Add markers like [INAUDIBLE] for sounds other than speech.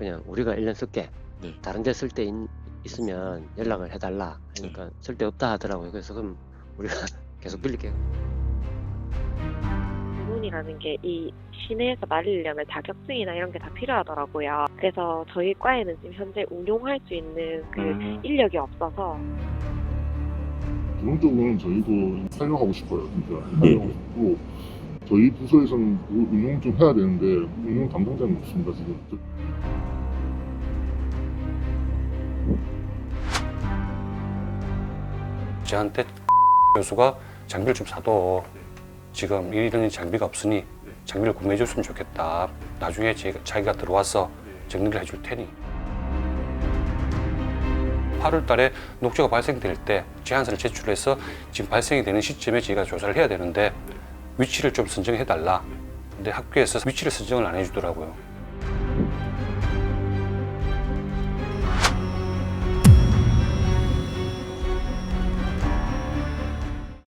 그냥 우리가 1년 쓸게. 네. 다른 데 쓸 때 있으면 연락을 해달라. 그러니까 네. 쓸데 없다 하더라고요. 그래서 그럼 우리가 [LAUGHS] 계속 빌릴게요. 부문이라는 게 이 시내에서 말리려면 자격증이나 이런 게 다 필요하더라고요. 그래서 저희 과에는 지금 현재 운용할 수 있는 그 음. 인력이 없어서 기본적으로는 저희도 사용하고 싶어요. 진짜 사용하고 싶고 저희 부서에서는 그거 운용 좀 해야 되는데 운용 담당자는 없습니다 지금. 저한테 교수가 [LAUGHS] 장비를 좀 사도 지금 이런 장비가 없으니 장비를 구매해 줬으면 좋겠다. 나중에 제, 자기가 들어와서 정리를 해줄 테니. 8월 달에 녹조가 발생될 때 제안서를 제출해서 지금 발생이 되는 시점에 저희가 조사를 해야 되는데 위치를 좀 선정해 달라. 근데 학교에서 위치를 선정을 안 해주더라고요.